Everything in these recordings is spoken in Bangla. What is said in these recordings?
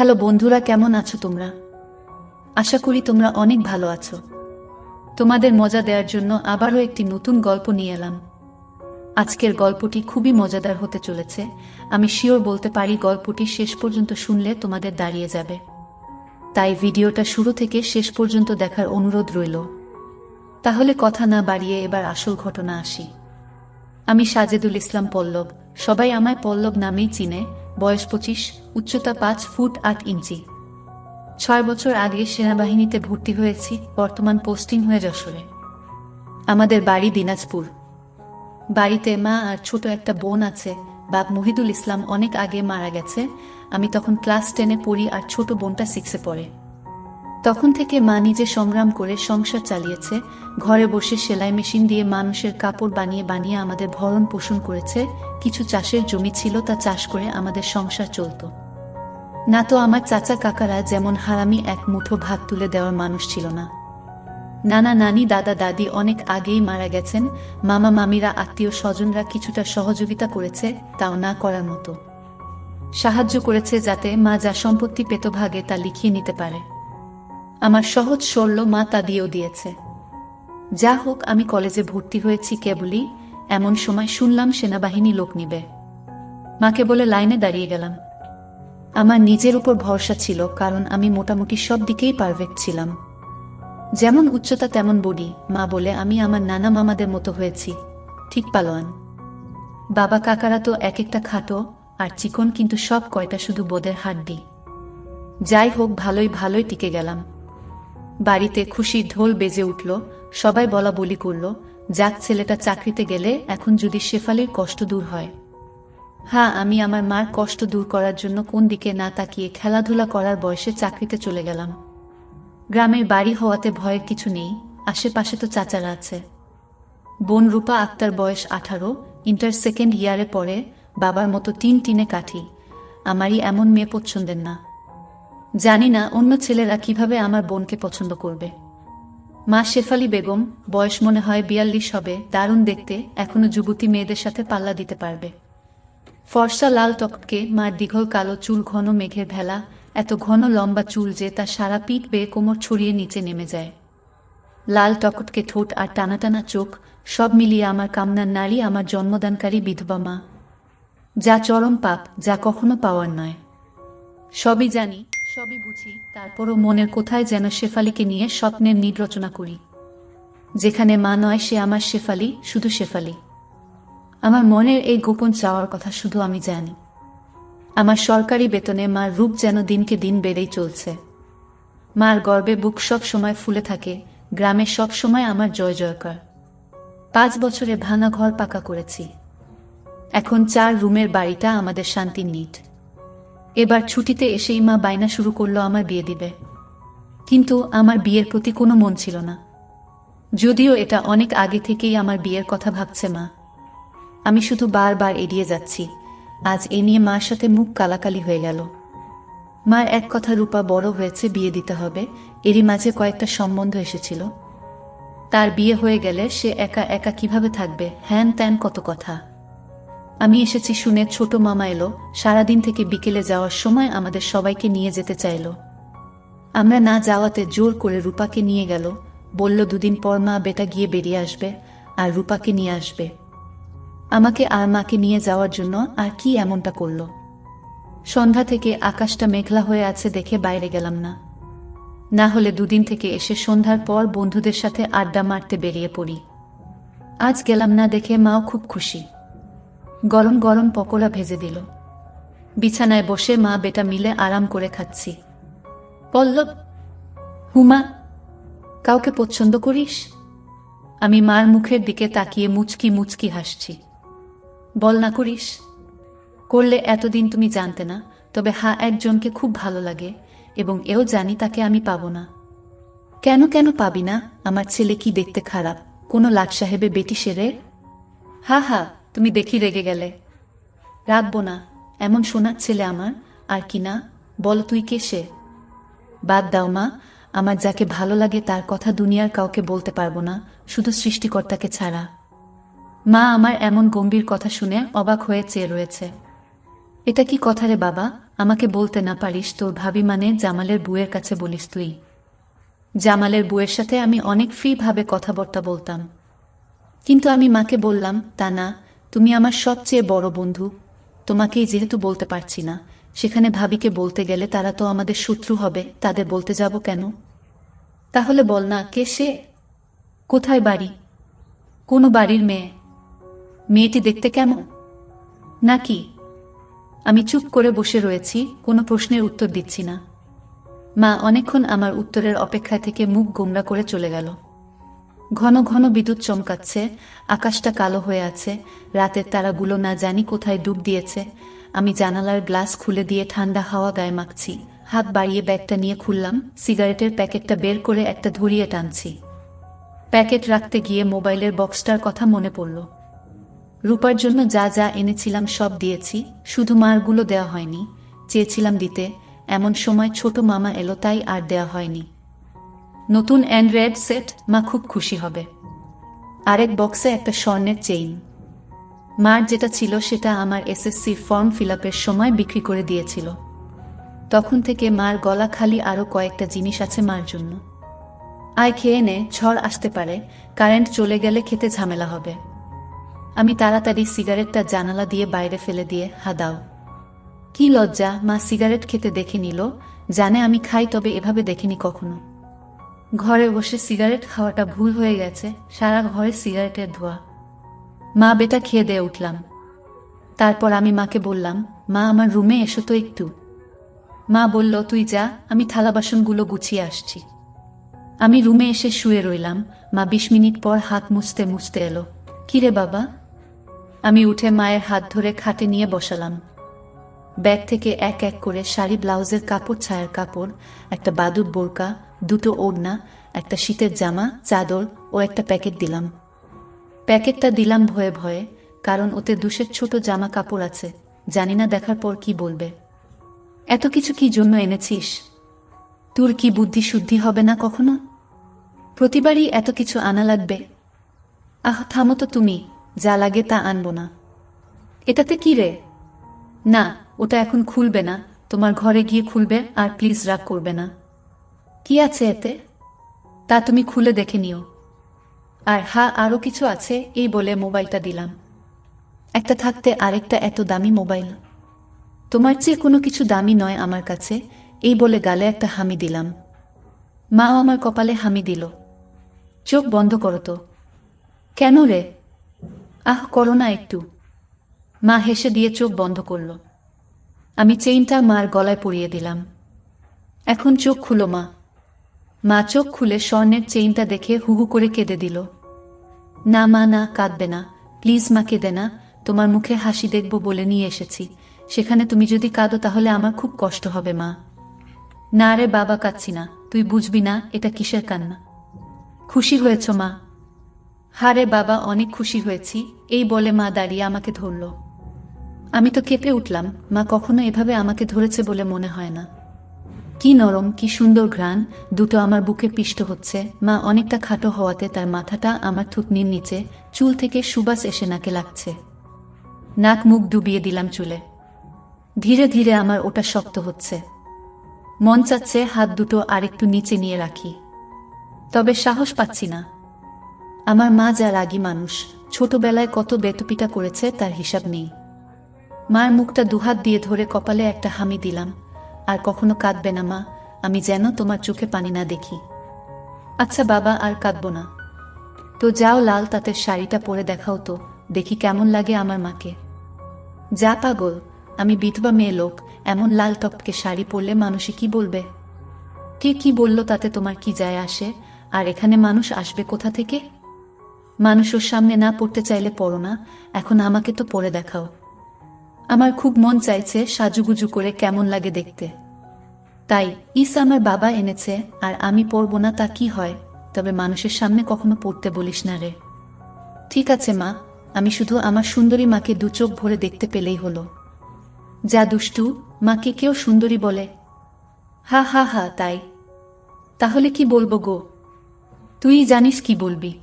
হ্যালো বন্ধুরা কেমন আছো তোমরা? আশা করি তোমরা অনেক ভালো আছো। তোমাদের মজা দেওয়ার জন্য আবারও একটি নতুন গল্প নিয়ে এলাম। আজকের গল্পটি খুবই মজাদার হতে চলেছে। আমি শিওর বলতে পারি গল্পটি শেষ পর্যন্ত শুনলে তোমাদের দাঁড়িয়ে যাবে। তাই ভিডিওটা শুরু থেকে শেষ পর্যন্ত দেখার অনুরোধ রইল। তাহলে কথা না বাড়িয়ে এবার আসল ঘটনা আসি। আমি সাজেদুল ইসলাম পল্লব। সবাই আমায় পল্লব নামেই চিনে। বয়স পঁচিশ, উচ্চতা পাঁচ ফুট আট ইঞ্চি। ছয় বছর আগে সেনাবাহিনীতে ভর্তি হয়েছি, বর্তমান পোস্টিং হয়ে যশোরে। আমাদের বাড়ি দিনাজপুর। বাড়িতে মা আর ছোট একটা বোন আছে, বাপ মহিদুল ইসলাম অনেক আগে মারা গেছে, আমি তখন ক্লাস টেনে পড়ি আর ছোট বোনটা সিক্সে পড়ে। তখন থেকে মা নিজে সংগ্রাম করে সংসার চালিয়েছে, ঘরে বসে সেলাই মেশিন দিয়ে মানুষের কাপড় বানিয়ে বানিয়ে আমাদের ভরণ পোষণ করেছে কিছু চাষের জমি ছিল তা চাষ করে আমাদের সংসার চলত। না তো আমার চাচা কাকারা যেমন হারামি এক মুঠো ভাত তুলে দেওয়ার মানুষ ছিল না। নানা নানি, দাদা দাদি অনেক আগেই মারা গেছেন, মামা মামিরা, আত্মীয় স্বজনরা কিছুটা সহযোগিতা করেছে তাও না করার মতো। সাহায্য করেছে যাতে মা যা সম্পত্তি পেত ভাগে তা লিখিয়ে নিতে পারে। আমার সহজ সরল মা তা দিয়েও দিয়েছে। যা হোক আমি কলেজে ভর্তি হয়েছি কেবলই এমন সময় শুনলাম সেনাবাহিনী লোক নিবে। মাকে বলে লাইনে দাঁড়িয়ে গেলাম। আমার নিজের উপর ভরসা ছিল, কারণ আমি মোটামুটি সব দিকেই পারফেক্ট ছিলাম। যেমন উচ্চতা তেমন বডি, মা বলে, আমি আমার নানা মামাদের মতো হয়েছি। ঠিক পালোয়ান। বাবা কাকারা তো এক একটা খাটো, আর চিকন কিন্তু সব কয়টা শুধু বোদের হাড্ডি। যাই হোক, ভালোই ভালোই টিকে গেলাম। বাড়িতে খুশির ঢোল বেজে উঠল, সবাই বলা বলি করল যাক, ছেলেটা চাকরিতে গেলে এখন যদি শেফালির কষ্ট দূর হয়। হ্যাঁ আমি আমার মার কষ্ট দূর করার জন্য কোন দিকে না তাকিয়ে খেলাধুলা করার বয়সে চাকরিতে চলে গেলাম। গ্রামের বাড়ি হওয়াতে ভয়ের কিছু নেই, আশেপাশে তো চাচারা আছে। বোন রূপা আক্তার বয়স আঠারো, ইন্টার সেকেন্ড ইয়ারে পড়ে, বাবার মতো তিন টিনে কাঠি। আমারই এমন মেয়ে পছন্দের না। জানি না অন্য ছেলেরা কীভাবে আমার বোনকে পছন্দ করবে। মা শেফালি বেগম, বয়স মনে হয় বিয়াল্লিশ হবে, দারুণ দেখতে, এখনও যুবতী মেয়েদের সাথে পাল্লা দিতে পারবে। ফর্সা লাল টককে মার দীঘল কালো চুল, ঘন মেঘের ভেলা, এত ঘন লম্বা চুল যে তার সারা পিঠ বেয়ে কোমর ছড়িয়ে নিচে নেমে যায়। লাল টকটকে ঠোঁট আর টানা টানা চোখ, সব মিলিয়ে আমার কামনার নারী, আমার জন্মদানকারী বিধবা মা। যা চরম পাপ, যা কখনো পাওয়ার নয়। সবই জানি সবই বুঝি, তারপরও মনের কোথায় যেন শেফালিকে নিয়ে স্বপ্নের নিড রচনা করি। যেখানে মা নয়, সে আমার শেফালি, শুধু শেফালি। আমার মনের এই গোপন চাওয়ার কথা শুধু আমি জানি। আমার সরকারি বেতনে মার রূপ যেন দিনকে দিন বেড়েই চলছে। মার গর্বে বুক সব সময় ফুলে থাকে, গ্রামে সব সময় আমার জয় জয়কার। পাঁচ বছরে ভাঙা ঘর পাকা করেছি। এখন চার রুমের বাড়িটা আমাদের শান্তির নিট। এবার ছুটিতে এসেই মা বায়না শুরু করল আমার বিয়ে দিবে। কিন্তু আমার বিয়ের প্রতি কোনো মন ছিল না। যদিও এটা অনেক আগে থেকেই আমার বিয়ের কথা ভাবছে মা। আমি শুধু বারবার এড়িয়ে যাচ্ছি। আজ এ নিয়ে মার সাথে মুখ কালাকালি হয়ে গেল। মার এক কথা রূপা বড় হয়েছে, বিয়ে দিতে হবে। এরই মাঝে কয়েকটা সম্বন্ধ এসেছিল। তার বিয়ে হয়ে গেলে সে একা একা কীভাবে থাকবে? হ্যান ত্যান কত কথা। আমি এসেছি শুনে ছোট মামা এলো, সারাদিন থেকে বিকেলে যাওয়ার সময় আমাদের সবাইকে নিয়ে যেতে চাইল। আমরা না যাওয়াতে জোর করে রূপাকে নিয়ে গেল, বলল দুদিন পর মা বেটা গিয়ে বেরিয়ে আসবে, আর রূপাকে নিয়ে আসবে। আমাকে আর মাকে নিয়ে যাওয়ার জন্য আর কি এমনটা করল? সন্ধ্যা থেকে আকাশটা মেঘলা হয়ে আছে দেখে বাইরে গেলাম না। না হলে দুদিন থেকে এসে সন্ধ্যার পর বন্ধুদের সাথে আড্ডা মারতে বেরিয়ে পড়ি। আজ গেলাম না দেখে মাও খুব খুশি। গরম গরম পকোড়া ভেজে দিল। বিছানায় বসে মা বেটা মিলে আরাম করে খাচ্ছি। পল্লব, হুমা, কাউকে পছন্দ করিস? আমি মার মুখের দিকে তাকিয়ে মুচকি মুচকি হাসছি। বল না করিস। করলে এতদিন তুমি জানতে না, তবে হা একজনকে খুব ভালো লাগে এবং এও জানি তাকে আমি পাবো না। কেন কেন পাবি না? আমার ছেলে কি দেখতে খারাপ? কোনো লাট সাহেবে বেটি সেরে? হা হা তুমি দেখি রেগে গেলে। রাখব না, এমন সোনার ছেলে আমার, আর কি না? বল তুই কে সে? বাদ দাও মা, আমার যাকে ভালো লাগে তার কথা দুনিয়ার কাউকে বলতে পারব না, শুধু সৃষ্টিকর্তাকে ছাড়া। মা আমার এমন গম্ভীর কথা শুনে অবাক হয়ে চেয়ে রয়েছে। এটা কি কথা রে বাবা? আমাকে বলতে না পারিস, তোর ভাবি মানে জামালের বুয়ের কাছে বলিস তুই। জামালের বুয়ের সাথে আমি অনেক ফ্রিভাবে কথাবার্তা বলতাম। কিন্তু আমি মাকে বললাম, তা না তুমি আমার সবচেয়ে বড় বন্ধু। তোমাকেই যেহেতু বলতে পারছি না, সেখানে ভাবিকে বলতে গেলে তারা তো আমাদের শত্রু হবে, তাদের বলতে যাব কেন? তাহলে বল না, কে সে? কোথায় বাড়ি? কোনো বাড়ির মেয়ে? মেয়েটি দেখতে কেমন? নাকি? আমি চুপ করে বসে রয়েছি, কোনো প্রশ্নের উত্তর দিচ্ছি না। মা অনেকক্ষণ আমার উত্তরের অপেক্ষায় থেকে মুখ গোমরা করে চলে গেল। ঘন ঘন বিদ্যুৎ চমকাচ্ছে, আকাশটা কালো হয়ে আছে, রাতের তারাগুলো না জানি কোথায় ডুব দিয়েছে। আমি জানালার গ্লাস খুলে দিয়ে ঠান্ডা হাওয়া গায়ে মাখছি। হাত বাড়িয়ে ব্যাগটা নিয়ে খুললাম, সিগারেটের প্যাকেটটা বের করে একটা ধরিয়ে টানছি। প্যাকেট রাখতে গিয়ে মোবাইলের বক্সটার কথা মনে পড়ল। রূপার জন্য যা যা এনেছিলাম সব দিয়েছি, শুধু মারগুলো দেওয়া হয়নি। চেয়েছিলাম দিতে, এমন সময় ছোট মামা এলো, তাই আর দেওয়া হয়নি। নতুন অ্যান্ড্রয়েড সেট মা খুব খুশি হবে। আরেক বক্সে একটা স্বর্ণের চেইন মার যেটা ছিল সেটা আমার এসএসসি ফর্ম ফিল সময় বিক্রি করে দিয়েছিল। তখন থেকে মার গলা খালি আরও কয়েকটা জিনিস আছে মার জন্য। আয় খেয়ে নে, ঝড় আসতে পারে কারেন্ট চলে গেলে খেতে ঝামেলা হবে। আমি তাড়াতাড়ি সিগারেটটা জানালা দিয়ে বাইরে ফেলে দিয়ে হাদাও কি লজ্জা, মা সিগারেট খেতে দেখে নিল। জানে আমি খাই, তবে এভাবে দেখিনি কখনো। ঘরে বসে সিগারেট খাওয়াটা ভুল হয়ে গেছে, সারা ঘরে সিগারেটের ধোয়া। মা বেটা খেয়ে দিয়ে উঠলাম। তারপর আমি মাকে বললাম, মা, আমার রুমে এসো তো একটু। মা বলল, তুই যা, আমি থালা বাসনগুলো গুছিয়ে আসছি। আমি রুমে এসে শুয়ে রইলাম। মা বিশ মিনিট পর হাত মুছতে মুছতে এলো। কিরে বাবা? আমি উঠে মায়ের হাত ধরে খাটে নিয়ে বসালাম। ব্যাগ থেকে এক এক করে শাড়ি, ব্লাউজের কাপড়, ছায়ার কাপড়, একটা বাদুর বোরকা দুটো ওড়না, একটা শীতের জামা, চাদর ও একটা প্যাকেট দিলাম। প্যাকেটটা দিলাম ভয়ে ভয়ে, কারণ ওতে দুশের ছোট জামা কাপড় আছে, জানি না দেখার পর কি বলবে। এত কিছু কি জন্য এনেছিস? তোর কি বুদ্ধি শুদ্ধি হবে না কখনো? প্রতিবারই এত কিছু আনা লাগবে। আহ, থামো তো তুমি, যা লাগে তা আনব না। এটাতে কি রে? না, ওটা এখন খুলবে না, তোমার ঘরে গিয়ে খুলবে আর প্লিজ রাগ করবে না। কি আছে এতে? তা তুমি খুলে দেখে নিও। আর হা আরও কিছু আছে এই বলে মোবাইলটা দিলাম। একটা থাকতে আরেকটা এত দামি মোবাইল। তোমার চেয়ে কোনো কিছু দামি নয় আমার কাছে, এই বলে গালে একটা হামি দিলাম। মাও আমার কপালে হামি দিল। চোখ বন্ধ করো তো। কেন রে? আহ, করো না একটু। মা হেসে দিয়ে চোখ বন্ধ করল। আমি চেইনটা মার গলায় পরিয়ে দিলাম। এখন চোখ খুলো মা। মা চোখ খুলে স্বর্ণের চেইনটা দেখে হুহু করে কেঁদে দিল। না মা, না, কাঁদবে না। প্লিজ মা, কেঁদে না। তোমার মুখে হাসি দেখব বলে নিয়ে এসেছি। সেখানে তুমি যদি কাঁদো তাহলে আমার খুব কষ্ট হবে মা। না রে বাবা, কাঁদছি না। তুই বুঝবি না, এটা কিসের কান্না? খুশি হয়েছ মা? হারে বাবা, অনেক খুশি হয়েছি। এই বলে মা দাঁড়িয়ে আমাকে ধরল। আমি তো কেঁপে উঠলাম। মা কখনো এভাবে আমাকে ধরেছে বলে মনে হয় না। কি নরম, কি সুন্দর ঘ্রাণ। দুটো আমার বুকে পিষ্ট হচ্ছে। মা অনেকটা খাটো হওয়াতে তার মাথাটা আমার থুতনির নিচে, চুল থেকে সুবাস এসে নাকে লাগছে। নাক মুখ ডুবিয়ে দিলাম চুলে। ধীরে ধীরে আমার ওটা শক্ত হচ্ছে। মন চাচ্ছে হাত দুটো আরেকটু নিচে নিয়ে রাখি। তবে সাহস পাচ্ছি না। আমার মা যা রাগী মানুষ। ছোটবেলায় কত বেতপিটা করেছে তার হিসাব নেই। মার মুখটা দুহাত দিয়ে ধরে কপালে একটা হামি দিলাম। আর কখনো কাঁদবে না, মা। আমি যেন তোমার চোখে পানি না দেখি। আচ্ছা বাবা, আর কাঁদব না। তো যাও লাল তাঁতের শাড়িটা পরে দেখাও তো, দেখি কেমন লাগে আমার মাকে। যা পাগল, আমি বিধবা মেয়ে লোক, এমন লাল টপকে শাড়ি পরলে মানুষে কি বলবে? কে কি বলল তাতে তোমার কি যায় আসে? আর এখানে মানুষ আসবে কোথা থেকে? মানুষ ওর সামনে না পড়তে চাইলে পড়ো না, এখন আমাকে তো পড়ে দেখাও। আমার খুব মন চাইছে সাজুগুজু করে কেমন লাগে দেখতে। তাই ইস আমার বাবা এনেছে আর আমি পড়ব না তা কি হয়? তবে মানুষের সামনে কখনো পড়তে বলিস না রে। ঠিক আছে মা, আমি শুধু আমার সুন্দরী মাকে দু চোখ ভরে দেখতে পেলেই হলো। যা দুষ্টু, মাকে কেউ সুন্দরী বলে। হা হা হা, তাই। তাহলে কি বলব গো? তুই জানিস কি বলবি?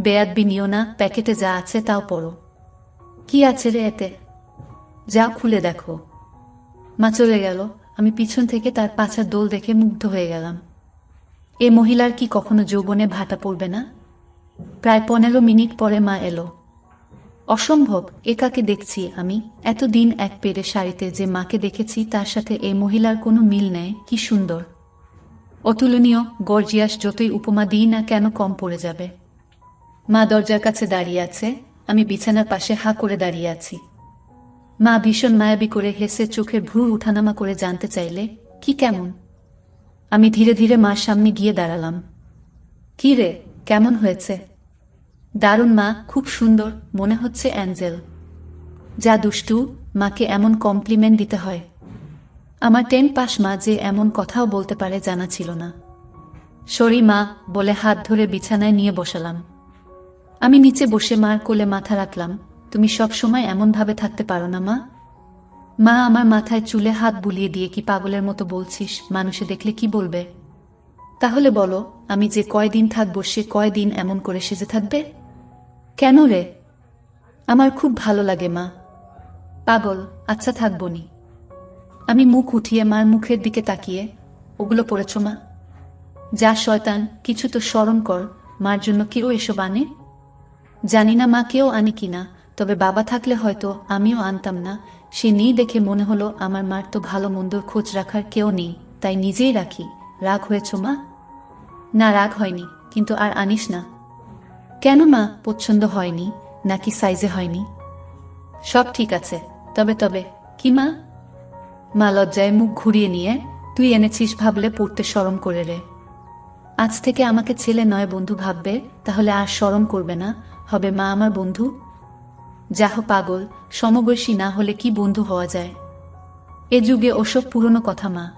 বেয়াদবি নিও না, প্যাকেটে যা আছে তাও পড়ো। কি আছে রে এতে? যা খুলে দেখো। মা চলে গেল। আমি পিছন থেকে তার পাছার দোল দেখে মুগ্ধ হয়ে গেলাম। এ মহিলার কি কখনো যৌবনে ভাটা পড়বে না? প্রায় পনেরো মিনিট পরে মা এলো। অসম্ভব একাকে দেখছি আমি? এতদিন এক পেরে শাড়িতে যে মাকে দেখেছি, তার সাথে এই মহিলার কোনো মিল নেই, কি সুন্দর। অতুলনীয়, গর্জিয়াস যতই উপমা দিই না কেন কম পড়ে যাবে। মা দরজার কাছে দাঁড়িয়ে আছে, আমি বিছানার পাশে হা করে দাঁড়িয়ে আছি। মা ভীষণ মায়াবী করে হেসে চোখের ভ্রু উঠানামা করে জানতে চাইলে, কি কেমন? আমি ধীরে ধীরে মার সামনে গিয়ে দাঁড়ালাম। কি রে, কেমন হয়েছে? দারুণ মা, খুব সুন্দর, মনে হচ্ছে অ্যাঞ্জেল। যা দুষ্টু, মাকে এমন কমপ্লিমেন্ট দিতে হয়। আমার টেন পাস মা যে এমন কথাও বলতে পারে জানা ছিল না। সরি মা, বলে হাত ধরে বিছানায় নিয়ে বসালাম। আমি নিচে বসে মার কোলে মাথা রাখলাম। তুমি সব সময় এমনভাবে থাকতে পারো না, মা। মা, আমার মাথায় চুলে হাত বুলিয়ে দিয়ে কি পাগলের মতো বলছিস? মানুষে দেখলে কি বলবে? তাহলে বলো, আমি যে কয়দিন থাকব, সে কয়দিন এমন করে সেজে থাকবে? কেন রে? আমার খুব ভালো লাগে, মা। পাগল আচ্ছা থাকব নি। আমি মুখ উঠিয়ে মার মুখের দিকে তাকিয়ে, ওগুলো পড়েছ, মা। যা শয়তান, কিছু তো স্মরণ কর, মার জন্য কেউ এসব আনে? জানি না মা কেউ আনে কিনা। তবে বাবা থাকলে হয়তো আমিও আনতাম না। সে নেই দেখে মনে হলো আমার মার তো ভালো মন্দর খোঁজ রাখার কেউ নেই, তাই নিজেই রাখি। রাগ হয়েছ মা? না, রাগ হয়নি, কিন্তু আর আনিস না। কেন মা? পছন্দ হয়নি, নাকি সাইজে হয়নি? সব ঠিক আছে, তবে তবে, কি মা? মা লজ্জায় মুখ ঘুরিয়ে নিয়ে, তুই এনেছিস ভাবলে পড়তে সরম করে রে। আজ থেকে আমাকে ছেলে নয় বন্ধু ভাববে, তাহলে আর সরম করবে না। হবে মা আমার বন্ধু। যাহ পাগল, সমবয়সী না হলে কি বন্ধু হওয়া যায়? এ যুগে ওসব পুরনো কথা, মা।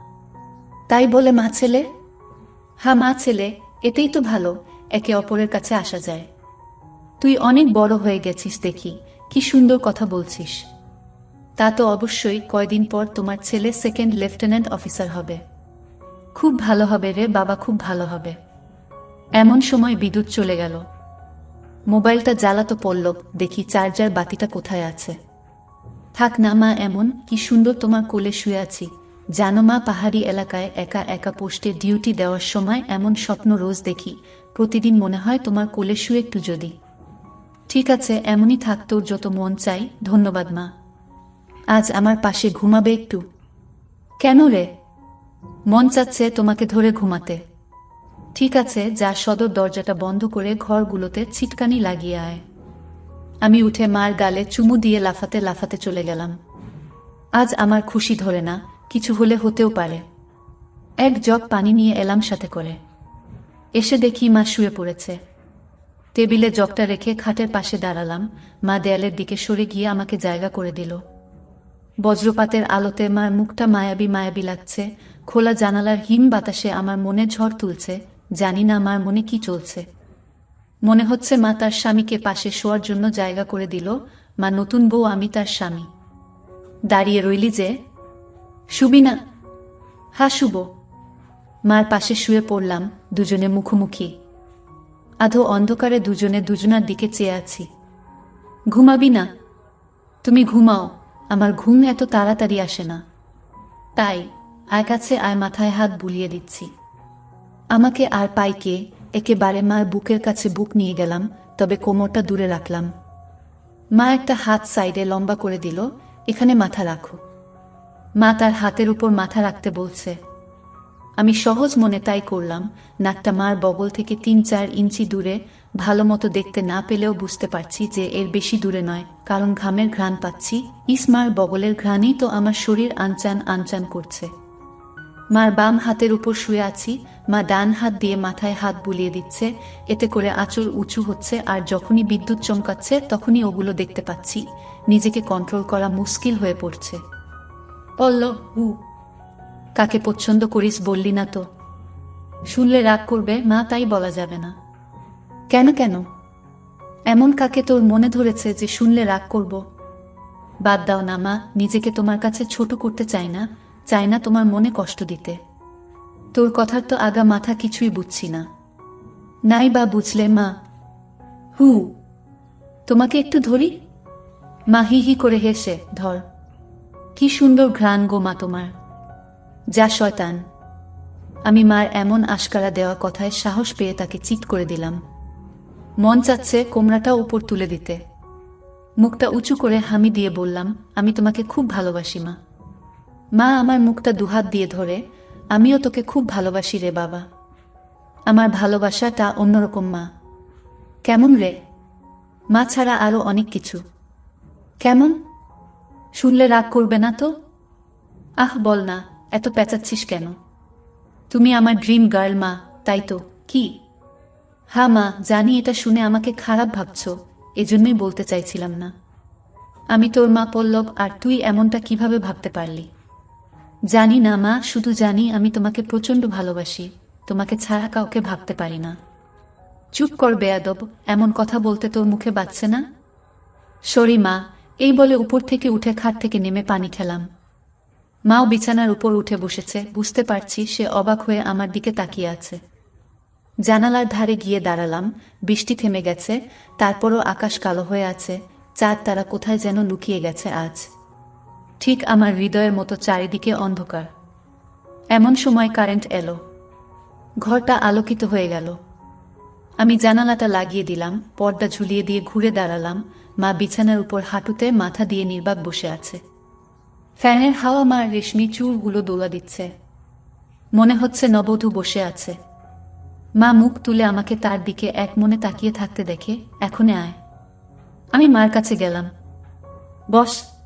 তাই বলে মা ছেলে? হ্যাঁ মা ছেলে, এতেই তো ভালো, একে অপরের কাছে আসা যায়। তুই অনেক বড় হয়ে গেছিস দেখি, কি সুন্দর কথা বলছিস। তা তো অবশ্যই কয়দিন পর তোমার ছেলে সেকেন্ড লেফটেন্যান্ট অফিসার হবে। খুব ভালো হবে রে, বাবা খুব ভালো হবে। এমন সময় বিদ্যুৎ চলে গেল। মোবাইলটা জ্বালাতো পড়ল দেখি চার্জার বাতিটা কোথায় আছে। থাক না মা, এমন, কি সুন্দর তোমার কোলে শুয়ে আছি। জানো মা, পাহাড়ি এলাকায় একা একা পোস্টে ডিউটি দেওয়ার সময় এমন স্বপ্ন রোজ দেখি। প্রতিদিন মনে হয় তোমার কোলে শুয়ে একটু যদি। ঠিক আছে, এমনই থাক তোর যত মন চাই। ধন্যবাদ মা। আজ আমার পাশে ঘুমাবে একটু। কেন রে? মন চাচ্ছে তোমাকে ধরে ঘুমাতে। ঠিক আছে, যা সদর দরজাটা বন্ধ করে ঘরগুলোতে ছিটকানি লাগিয়ে আয়। আমি উঠে মার গালে চুমু দিয়ে লাফাতে লাফাতে চলে গেলাম। আজ আমার খুশি ধরে না, কিছু হলে হতেও পারে। এক জগ পানি নিয়ে এলাম সাথে করে। এসে দেখি মা শুয়ে পড়েছে। টেবিলে জগটা রেখে খাটের পাশে দাঁড়ালাম, মা দেয়ালের দিকে সরে গিয়ে আমাকে জায়গা করে দিল। বজ্রপাতের আলোতে মার মুখটা মায়াবী মায়াবী লাগছে, খোলা জানালার হিম বাতাসে আমার মনে ঝড় তুলছে জানি না আমার মনে কি চলছে। মনে হচ্ছে মা তার স্বামীকে পাশে শোয়ার জন্য জায়গা করে দিল। মা নতুন বউ, আমি তার স্বামী। দাঁড়িয়ে রইলি যে শুবি না। হা, শুব। মার পাশে শুয়ে পড়লাম দুজনে মুখোমুখি। আধো অন্ধকারে দুজনে দুজনার দিকে চেয়ে আছি। ঘুমাবি না। তুমি ঘুমাও। আমার ঘুম এত তাড়াতাড়ি আসে না। তাই, আয় কাছে, আয় মাথায় হাত বুলিয়ে দিচ্ছি। আমাকে আর পাইকে একেবারে মার বুকের কাছে বুক নিয়ে গেলাম, তবে কোমরটা দূরে রাখলাম। মা একটা হাত সাইডে লম্বা করে দিল, এখানে মাথা রাখো। মা তার হাতের উপর মাথা রাখতে বলছে, আমি সহজ মনে তাই করলাম, নাকটা মার বগল থেকে তিন চার ইঞ্চি দূরে, ভালো মতো দেখতে না পেলেও বুঝতে পারছি যে এর বেশি দূরে নয়, কারণ ঘামের ঘ্রাণ পাচ্ছি। ইসমার বগলের ঘ্রাণই তো আমার শরীর আনচান আনচান করছে। মার বাম হাতের উপর শুয়ে আছি, মা ডান হাত দিয়ে মাথায় হাত বুলিয়ে দিচ্ছে, এতে করে আঁচল উঁচু হচ্ছে আর যখনই বিদ্যুৎ চমকাচ্ছে তখনই ওগুলো দেখতে পাচ্ছি। নিজেকে কন্ট্রোল করা মুশকিল হয়ে পড়ছে। বলল হু। কাকে পছন্দ করিস বললি না তো। শুনলে রাগ করবে, মা তাই বলা যাবে না। কেন কেন? এমন কাকে তোর মনে ধরেছে যে শুনলে রাগ করব? বাদ দাও না, মা। নিজেকে তোমার কাছে ছোট করতে চাই না। চাই না তোমার মনে কষ্ট দিতে। তোর কথার তো আগা মাথা কিছুই বুঝছি না। নাই বা বুঝলে মা। হু, তোমাকে একটু ধরি? মা হি হি করে হেসে, ধর। কি সুন্দর ঘ্রাণ গো মা তোমার। যা শয়তান। আমি মার এমন আশকারা দেওয়া কথায় সাহস পেয়ে তাকে চিৎ করে দিলাম। মন চাচ্ছে কোমরাটা উপর তুলে দিতে। মুখটা উঁচু করে হামি দিয়ে বললাম, আমি তোমাকে খুব ভালোবাসি মা। মা আমার মুখটা দুহাত দিয়ে ধরে, আমিও তোকে খুব ভালোবাসি রে বাবা। আমার ভালোবাসাটা অন্যরকম মা। কেমন রে? মা ছাড়া আরও অনেক কিছু। কেমন? শুনলে রাগ করবে না তো? আহ, বল না, এত পেঁচাচ্ছিস কেন? তুমি আমার ড্রিম গার্ল মা, তাই তো, কি? হ্যাঁ মা, জানি এটা শুনে আমাকে খারাপ ভাবছ, এজন্যই বলতে চাইছিলাম না। আমি তোর মা পল্লব, আর তুই এমনটা কীভাবে ভাবতে পারলি? জানি না, মা, শুধু জানি আমি তোমাকে প্রচণ্ড ভালোবাসি। তোমাকে ছাড়া কাউকে ভাবতে পারি না। চুপ কর বেয়াদব, এমন কথা বলতে তোর মুখে বাচ্ছে না? সরি, মা, এই বলে উপর থেকে উঠে খাট থেকে নেমে পানি খেলাম। মাও বিছানার উপর উঠে বসেছে, বুঝতে পারছি সে অবাক হয়ে আমার দিকে তাকিয়ে আছে। জানালার ধারে গিয়ে দাঁড়ালাম, বৃষ্টি থেমে গেছে, তারপরও আকাশ কালো হয়ে আছে, চাঁদ তারা কোথায় যেন লুকিয়ে গেছে আজ। ঠিক আমার হৃদয়ের মতো চারিদিকে অন্ধকার। এমন সময় কারেন্ট এলো। ঘরটা আলোকিত হয়ে গেল। আমি জানালাটা লাগিয়ে দিলাম, পর্দা ঝুলিয়ে দিয়ে ঘুরে দাঁড়ালাম, মা বিছানার উপর হাঁটুতে মাথা দিয়ে নির্বাক বসে আছে। ফ্যানের হাওয়া মার রেশমি চুলগুলো দোলা দিচ্ছে। মনে হচ্ছে নবধূ বসে আছে। মা মুখ তুলে আমাকে তার দিকে এক মনে তাকিয়ে থাকতে দেখে এখনে আয়। আমি মার কাছে গেলাম। বস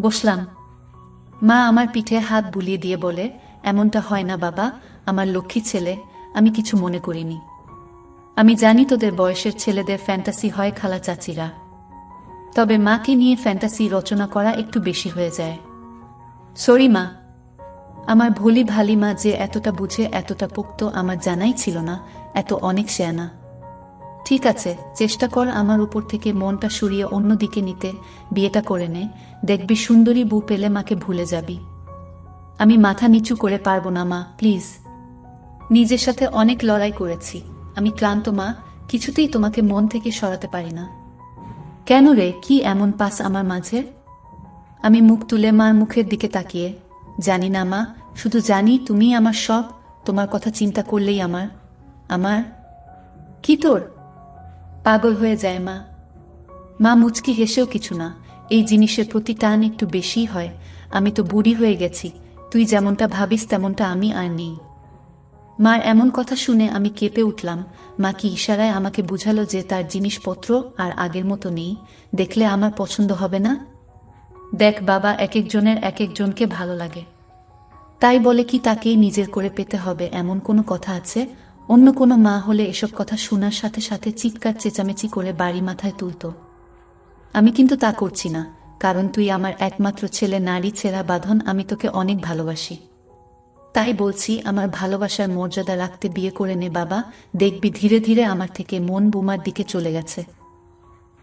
বসলাম। মা আমার পিঠে হাত বুলিয়ে দিয়ে বলে, এমনটা হয় না বাবা, আমার লক্ষ্মী ছেলে, আমি কিছু মনে করিনি। আমি জানি তোদের বয়সের ছেলেদের ফ্যান্টাসি হয় খালা চাচিরা। তবে মাকে নিয়ে ফ্যান্টাসি রচনা করা একটু বেশি হয়ে যায়। সরি মা, আমার ভলি ভালি মা যে এতটা বুঝে, এতটা পোক্ত আমার জানাই ছিল না, এত অনেক শেয়ানা। ঠিক আছে, চেষ্টা কর আমার উপর থেকে মনটা সরিয়ে অন্যদিকে নিতে, বিয়েটা করে নে, দেখবি সুন্দরী বউ পেলে মাকে ভুলে যাবি। আমি মাথা নিচু করে পারব না, মা, প্লিজ। নিজের সাথে অনেক লড়াই করেছি। আমি ক্লান্ত, মা, কিছুতেই তোমাকে মন থেকে সরাতে পারি না। কেন রে, কি এমন পাস আমার মাঝে? আমি মুখ তুলে মার মুখের দিকে তাকিয়ে, জানি না, মা, শুধু জানি তুমি আমার সব, তোমার কথা চিন্তা করলেই আমার আমার। কি তোর? পাগল হয়ে যায় মা। মা মুচকি হেসেও কিছু না। এই জিনিসের প্রতি টান একটু বেশি হয়। আমি তো বুড়ি হয়ে গেছি। তুই যেমনটা ভাবিস তেমনটা আমি আর নেই। মার এমন কথা শুনে আমি কেঁপে উঠলাম। মা কি ইশারায় আমাকে বুঝালো যে তার জিনিসপত্র আর আগের মতো নেই। দেখলে আমার পছন্দ হবে না? দেখ বাবা এক একজনের এক একজনকে ভালো লাগে। তাই বলে কি তাকেই নিজের করে পেতে হবে? এমন কোনো কথা আছে? অন্য কোনো মা হলে এসব কথা শোনার সাথে সাথে চিৎকার চেঁচামেচি করে বাড়ি মাথায় তুলত। আমি কিন্তু তা করছি না, কারণ তুই আমার একমাত্র ছেলে, নারী, ছেঁড়া, বাঁধন, আমি তোকে অনেক ভালোবাসি। তাই বলছি, আমার ভালোবাসার মর্যাদা রাখতে বিয়ে করে নে বাবা, দেখবি ধীরে ধীরে আমার থেকে মন বোমার দিকে চলে গেছে।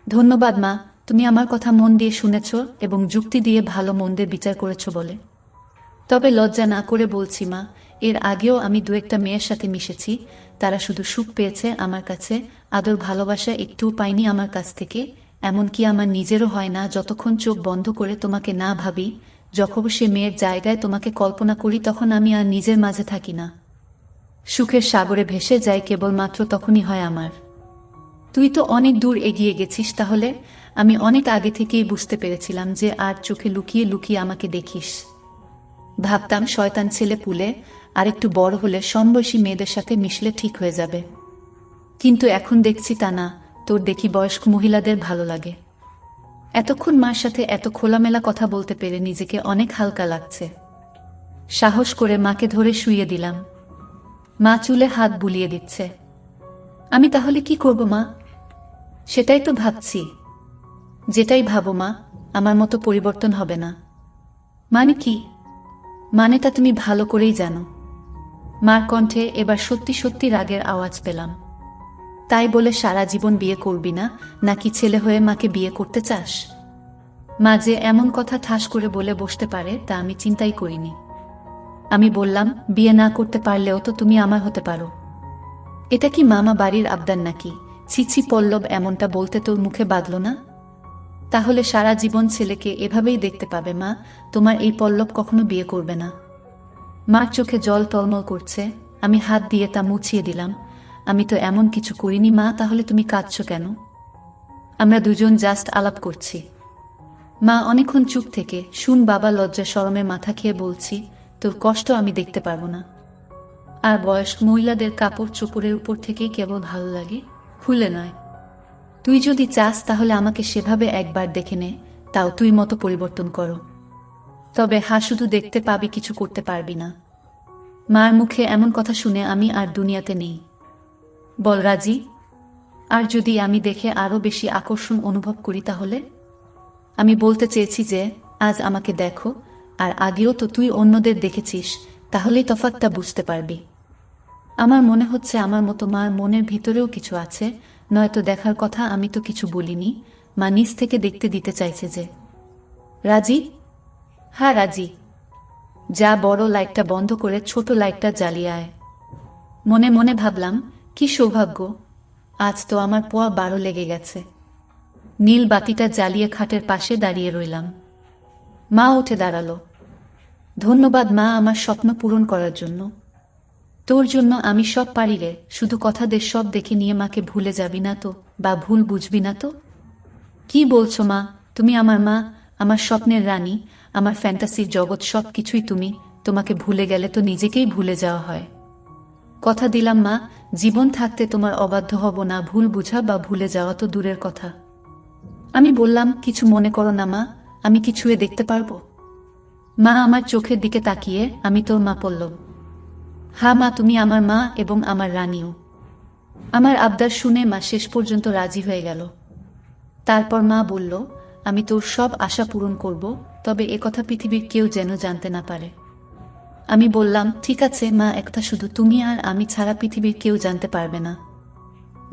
ধন্যবাদ মা, তুমি আমার কথা মন দিয়ে শুনেছ এবং যুক্তি দিয়ে ভালো মন্দের বিচার করেছ বলে। তবে লজ্জা না করে বলছি মা এর আগেও আমি দু একটা মেয়ের সাথে মিশেছি। তারা শুধু সুখ পেয়েছে আমার কাছে, আদর ভালোবাসা একটুও পাইনি আমার কাছ থেকে। এমনকি আমার নিজেরও হয় না, যতক্ষণ চোখ বন্ধ করে তোমাকে না ভাবি, যখন সে মেয়ের জায়গায় তোমাকে কল্পনা করি, তখন আমি আর নিজের মাঝে থাকি না। সুখের সাগরে ভেসে যাই কেবলমাত্র তখনই হয় আমার। তুই তো অনেক দূর এগিয়ে গেছিস তাহলে, আমি অনেক আগে থেকেই বুঝতে পেরেছিলাম যে আর চোখে লুকিয়ে লুকিয়ে আমাকে দেখিস। ভাবতাম, শয়তান ছেলে পুলে আর একটু বড় হলে সমবয়সী মেয়েদের সাথে মিশলে ঠিক হয়ে যাবে। কিন্তু এখন দেখছি তা না তোর দেখি বয়স্ক মহিলাদের ভালো লাগে। এতক্ষণ মার সাথে এত খোলামেলা কথা বলতে পেরে নিজেকে অনেক হালকা লাগছে। সাহস করে মাকে ধরে শুইয়ে দিলাম। মা চুলে হাত বুলিয়ে দিচ্ছে। আমি তাহলে কি করব মা? সেটাই তো ভাবছি। যেটাই ভাবো মা, আমার মতো পরিবর্তন হবে না। মানে কি? মানেটা তুমি ভালো করেই জানো। মার কণ্ঠে এবার সত্যি সত্যি রাগের আওয়াজ পেলাম। তাই বলে সারা জীবন বিয়ে করবি না, নাকি ছেলে হয়ে মাকে বিয়ে করতে চাস? মা যে এমন কথা ঠাস করে বলে বসতে পারে, তা আমি চিন্তাই করিনি। আমি বললাম, বিয়ে না করতে পারলেও তো তুমি আমার হতে পারো। এটা কি মামা বাড়ির আবদার নাকি? ছিছি পল্লব এমনটা বলতে তোর মুখে বাঁধল না? তাহলে সারা জীবন ছেলেকে এভাবেই দেখতে পাবে মা? তোমার এই পল্লব কখনো বিয়ে করবে না। মার চোখে জল টলমল করছে, আমি হাত দিয়ে তা মুছিয়ে দিলাম। আমি তো এমন কিছু করিনি, মা, তাহলে তুমি কাঁদছ কেন? আমরা দুজন জাস্ট আলাপ করছি। মা, অনেকক্ষণ চুপ থেকে, শুন বাবা লজ্জা শরমে মাথা খেয়ে বলছি, তোর কষ্ট আমি দেখতে পারব না। আর বয়স্ক মহিলাদের কাপড় চোপড়ের উপর থেকেই কেবল ভালো লাগে, খুলে নয়। তুই যদি চাস তাহলে আমাকে সেভাবে একবার দেখে নে, তাও তুই মতো পরিবর্তন করো। তবে হা শুধু দেখতে পাবি, কিছু করতে পারবি না। মার মুখে এমন কথা শুনে আমি আর দুনিয়াতে নেই। বল রাজি, আর যদি আমি দেখে আরও বেশি আকর্ষণ অনুভব করি তাহলে? আমি বলতে চেয়েছি যে, আজ আমাকে দেখো, আর আগেও তো তুই অন্যদের দেখেছিস, তাহলেই তফাৎটা বুঝতে পারবি। আমার মনে হচ্ছে আমার মতো মার মনের ভিতরেও কিছু আছে, নয়তো দেখার কথা আমি তো কিছু বলিনি, মা নিজ থেকে দেখতে দিতে চাইছে যে। রাজি? হ্যাঁ রাজি। যা বড় লাইটটা বন্ধ করে ছোট লাইটটা জ্বালিয়ে আয়। মনে মনে ভাবলাম, কি সৌভাগ্য, আজ তো আমার পোয়া বারো লেগে গেছে। নীল বাতিটা জ্বালিয়ে খাটের পাশে দাঁড়িয়ে রইলাম। মা উঠে দাঁড়াল। ধন্যবাদ মা আমার স্বপ্ন পূরণ করার জন্য। তোর জন্য আমি সব পারি রে, শুধু কথাদের সব দেখে নিয়ে মাকে ভুলে যাবি না তো, বা ভুল বুঝবি না তো? কি বলছো মা? তুমি আমার মা, আমার স্বপ্নের রানী আমার ফ্যান্টাসির জগৎ সব কিছুই তুমি। তোমাকে ভুলে গেলে তো নিজেকেই ভুলে যাওয়া হয়। কথা দিলাম, মা। জীবন থাকতে তোমার অবাধ্য হব না। ভুল বুঝা বা ভুলে যাওয়া তো দূরের কথা। আমি বললাম, কিছু মনে করো না, মা। আমি কি ছুঁয়ে দেখতে পারব? মা আমার চোখের দিকে তাকিয়ে আমি তোর মা পড়লাম। হা, মা, তুমি আমার মা এবং আমার রানীও। আমার আবদার শুনে মা শেষ পর্যন্ত রাজি হয়ে গেল। তারপর মা বলল আমি তোর সব আশা পূরণ করব, তবে একথা পৃথিবীর কেউ যেন জানতে না পারে। আমি বললাম, ঠিক আছে, মা, একটা শুধু তুমি আর আমি ছাড়া পৃথিবীর কেউ জানতে পারবে না।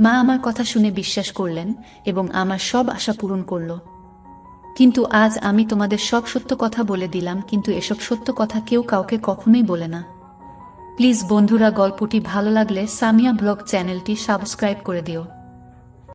মা আমার কথা শুনে বিশ্বাস করলেন এবং আমার সব আশা পূরণ করল। কিন্তু আজ আমি তোমাদের সব সত্য কথা বলে দিলাম, কিন্তু এসব সত্য কথা কেউ কাউকে কখনোই বলে না। প্লিজ বন্ধুরা, গল্পটি ভালো লাগলে সামিয়া ব্লগ চ্যানেলটি সাবস্ক্রাইব করে দিও।